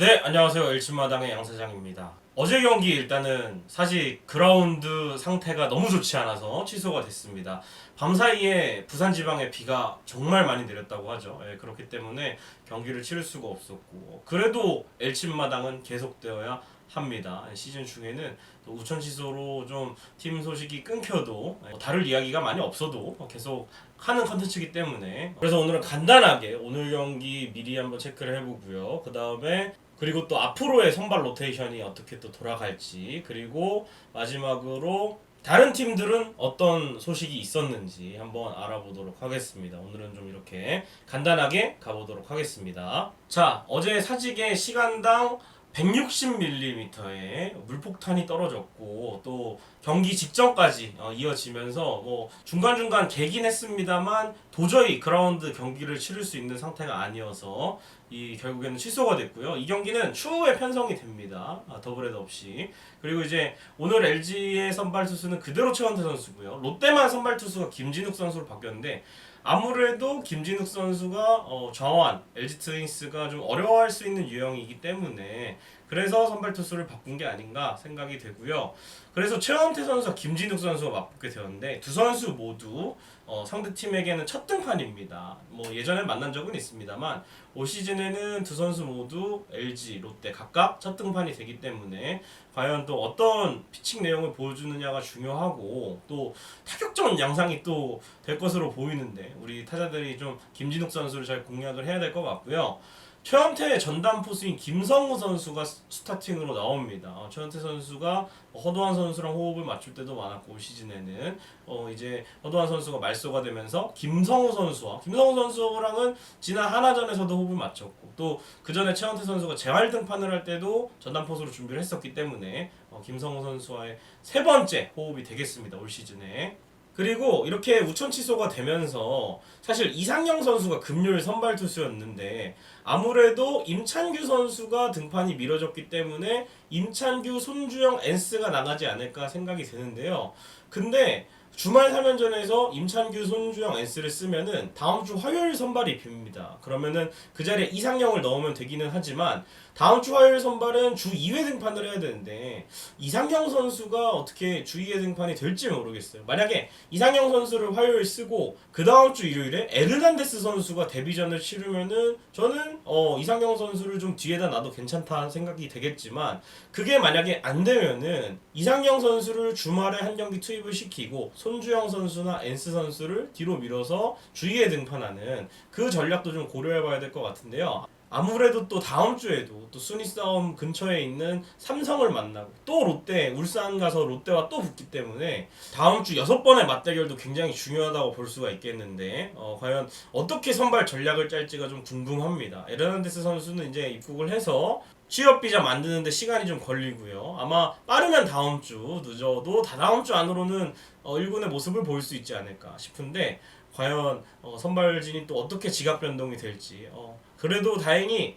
네, 안녕하세요. 엘치마당의 양 사장입니다. 어제 경기 일단은 사실 그라운드 상태가 너무 좋지 않아서 취소가 됐습니다. 밤 사이에 부산 지방에 비가 정말 많이 내렸다고 하죠. 예, 그렇기 때문에 경기를 치를 수가 없었고 그래도 엘치마당은 계속되어야 합니다. 시즌 중에는 또 우천 취소로 좀 팀 소식이 끊겨도 예, 다를 이야기가 많이 없어도 계속 하는 컨텐츠이기 때문에 그래서 오늘은 간단하게 오늘 경기 미리 한번 체크를 해보고요. 그 다음에 그리고 또 앞으로의 선발 로테이션이 어떻게 또 돌아갈지 그리고 마지막으로 다른 팀들은 어떤 소식이 있었는지 한번 알아보도록 하겠습니다. 오늘은 좀 이렇게 간단하게 가보도록 하겠습니다. 자, 어제 사직에 시간당 160mm의 물폭탄이 떨어졌고 또 경기 직전까지 어, 이어지면서 뭐 중간중간 개긴 했습니다만 도저히 그라운드 경기를 치를 수 있는 상태가 아니어서 이 결국에는 취소가 됐고요. 이 경기는 추후에 편성이 됩니다. 아, 더블헤드 없이. 그리고 이제 오늘 LG의 선발 투수는 그대로 최원태 선수고요. 롯데만 선발 투수가 김진욱 선수로 바뀌었는데 아무래도 김진욱 선수가 어, 좌완 LG 트윈스가 좀 어려워할 수 있는 유형이기 때문에 그래서 선발 투수를 바꾼 게 아닌가 생각이 되고요. 그래서 최원태 선수와 김진욱 선수가 맞붙게 되었는데 두 선수 모두 어, 상대 팀에게는 첫 등판입니다. 뭐 예전에 만난 적은 있습니다만 올 시즌에는 두 선수 모두 LG, 롯데 각각 첫 등판이 되기 때문에 과연 또 어떤 피칭 내용을 보여주느냐가 중요하고 또 타격전 양상이 또 될 것으로 보이는데 우리 타자들이 좀 김진욱 선수를 잘 공략을 해야 될 것 같고요. 최원태 전담 포수인 김성우 선수가 스- 스타팅으로 나옵니다. 어, 최원태 선수가 허도한 선수랑 호흡을 맞출 때도 많았고 올 시즌에는 어 이제 허도한 선수가 말소가 되면서 김성우 선수와 김성우 선수랑은 지난 하나전에서도 호흡을 맞췄고 또 그 전에 최원태 선수가 재활 등판을 할 때도 전담 포수로 준비를 했었기 때문에 어, 김성우 선수와의 세 번째 호흡이 되겠습니다 올 시즌에. 그리고 이렇게 우천 취소가 되면서 사실 이상영 선수가 금요일 선발 투수였는데 아무래도 임찬규 선수가 등판이 미뤄졌기 때문에 임찬규, 손주영, 엔스가 나가지 않을까 생각이 드는데요. 근데 주말 3연전에서 임찬규, 손주영, 엔스를 쓰면은 다음 주 화요일 선발이 빕니다. 그러면은 그 자리에 이상영을 넣으면 되기는 하지만 다음 주 화요일 선발은 주 2회 등판을 해야 되는데 이상영 선수가 어떻게 주 2회 등판이 될지 모르겠어요. 만약에 이상영 선수를 화요일 쓰고 그 다음 주 일요일에 에르난데스 선수가 데뷔전을 치르면은 저는 어 이상영 선수를 좀 뒤에다 놔도 괜찮다 생각이 되겠지만 그게 만약에 안 되면은 이상영 선수를 주말에 한 경기 투입을 시키고 손주영 선수나 엔스 선수를 뒤로 밀어서 주위에 등판하는 그 전략도 좀 고려해봐야 될 것 같은데요. 아무래도 또 다음 주에도 또 순위 싸움 근처에 있는 삼성을 만나고 또 롯데 울산 가서 롯데와 또 붙기 때문에 다음 주 여섯 번의 맞대결도 굉장히 중요하다고 볼 수가 있겠는데 어, 과연 어떻게 선발 전략을 짤지가 좀 궁금합니다. 에르난데스 선수는 이제 입국을 해서 취업 비자 만드는데 시간이 좀 걸리고요. 아마 빠르면 다음 주, 늦어도 다 다음 주 안으로는 어, 1군의 모습을 보일 수 있지 않을까 싶은데 과연 어, 선발진이 또 어떻게 지각 변동이 될지 어, 그래도 다행히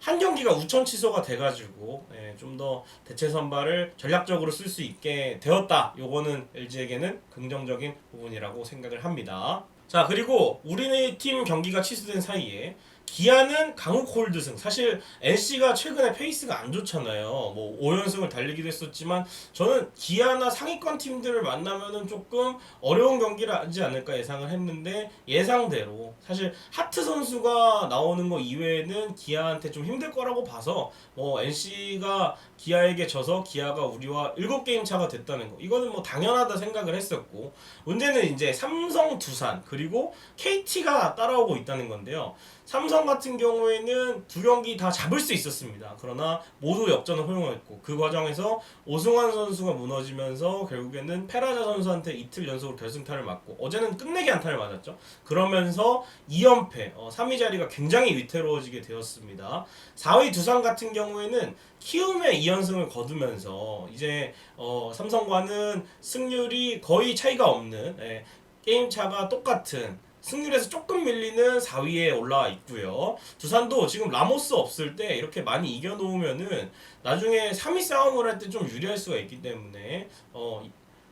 한 경기가 우천 취소가 돼가지고 예, 좀더 대체 선발을 전략적으로 쓸 수 있게 되었다. 요거는 LG에게는 긍정적인 부분이라고 생각을 합니다. 자 그리고 우리네 팀 경기가 취소된 사이에 기아는 강욱 홀드승 사실 NC가 최근에 페이스가 안 좋잖아요. 뭐 5연승을 달리기도 했었지만 저는 기아나 상위권 팀들을 만나면은 조금 어려운 경기를 하지 않을까 예상을 했는데 예상대로 사실 하트 선수가 나오는 거 이외에는 기아한테 좀 힘들 거라고 봐서 뭐 NC가 기아에게 져서 기아가 우리와 7게임 차가 됐다는 거 이거는 뭐 당연하다 생각을 했었고 문제는 이제 삼성, 두산 그리고 KT가 따라오고 있다는 건데요. 삼성 같은 경우에는 두 경기 다 잡을 수 있었습니다. 그러나 모두 역전을 허용했고 그 과정에서 오승환 선수가 무너지면서 결국에는 페라자 선수한테 이틀 연속으로 결승타를 맞고 어제는 끝내기 안타를 맞았죠. 그러면서 2연패, 어, 3위 자리가 굉장히 위태로워지게 되었습니다. 4위 두산 같은 경우에는 키움의 2연승을 거두면서 이제 어, 삼성과는 승률이 거의 차이가 없는 예, 게임 차가 똑같은 승률에서 조금 밀리는 4위에 올라와 있고요. 두산도 지금 라모스 없을 때 이렇게 많이 이겨놓으면은 나중에 3위 싸움을 할 때 좀 유리할 수가 있기 때문에 어,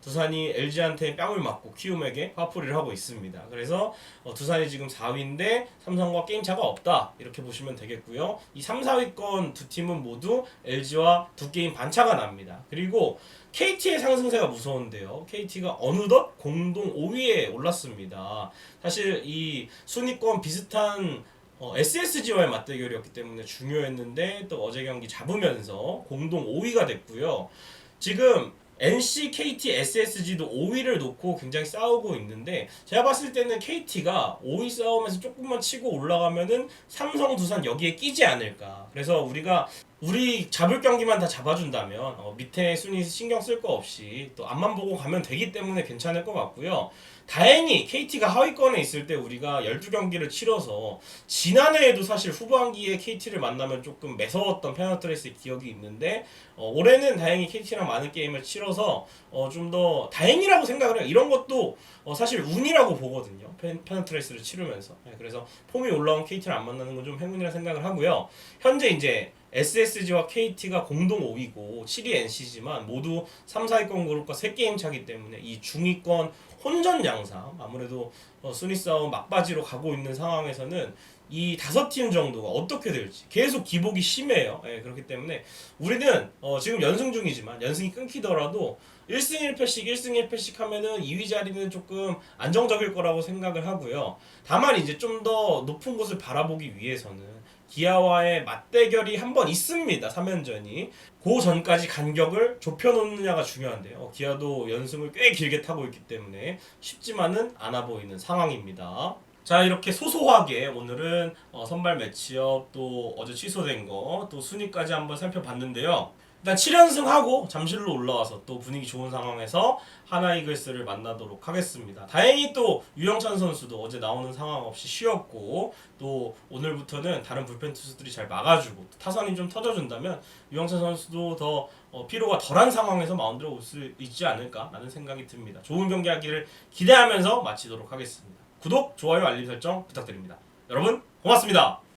두산이 LG한테 뺨을 맞고 키움에게 화풀이를 하고 있습니다. 그래서 어, 두산이 지금 4위인데 삼성과 게임 차가 없다 이렇게 보시면 되겠고요. 이 3, 4위권 두 팀은 모두 LG와 두 게임 반차가 납니다. 그리고 KT의 상승세가 무서운데요. KT가 어느덧 공동 5위에 올랐습니다. 사실 이 순위권 비슷한 어, SSG와의 맞대결이었기 때문에 중요했는데 또 어제 경기 잡으면서 공동 5위가 됐고요. 지금 NC, KT, SSG도 5위를 놓고 굉장히 싸우고 있는데 제가 봤을 때는 KT가 5위 싸움에서 조금만 치고 올라가면은 삼성, 두산 여기에 끼지 않을까. 그래서 우리가 우리 잡을 경기만 다 잡아준다면 어, 밑에 순위 신경 쓸 거 없이 또 앞만 보고 가면 되기 때문에 괜찮을 것 같고요. 다행히 KT가 하위권에 있을 때 우리가 12경기를 치러서 지난해에도 사실 후반기에 KT를 만나면 조금 매서웠던 페너트레스의 기억이 있는데 어, 올해는 다행히 KT랑 많은 게임을 치러서 어, 좀 더 다행이라고 생각을 해요. 이런 것도 어, 사실 운이라고 보거든요. 페, 페너트레스를 치르면서 네, 그래서 폼이 올라온 KT를 안 만나는 건 좀 행운이라 생각을 하고요. 현재 이제 SSG와 KT가 공동 5위고 7위 NC지만 모두 3, 4위권 그룹과 3게임 차기 때문에 이 중위권 혼전 양상 아무래도 어, 순위 싸움 막바지로 가고 있는 상황에서는 이 다섯 팀 정도가 어떻게 될지 계속 기복이 심해요. 예, 그렇기 때문에 우리는 어, 지금 연승 중이지만 연승이 끊기더라도 1승 1패씩 1승 1패씩 하면은 2위 자리는 조금 안정적일 거라고 생각을 하고요. 다만 이제 좀 더 높은 곳을 바라보기 위해서는 기아와의 맞대결이 한 번 있습니다. 3연전이. 그 전까지 간격을 좁혀놓느냐가 중요한데요. 어, 기아도 연승을 꽤 길게 타고 있기 때문에 쉽지만은 않아 보이는 상황입니다. 자 이렇게 소소하게 오늘은 어, 선발 매치업 또 어제 취소된 거 또 순위까지 한번 살펴봤는데요. 일단 7연승 하고 잠실로 올라와서 또 분위기 좋은 상황에서 하나 이글스를 만나도록 하겠습니다. 다행히 또 유영찬 선수도 어제 나오는 상황 없이 쉬었고 또 오늘부터는 다른 불펜 투수들이 잘 막아주고 타선이 좀 터져준다면 유영찬 선수도 더 어, 피로가 덜한 상황에서 마운드로 올 수 있지 않을까라는 생각이 듭니다. 좋은 경기하기를 기대하면서 마치도록 하겠습니다. 구독, 좋아요, 알림 설정 부탁드립니다. 여러분 고맙습니다.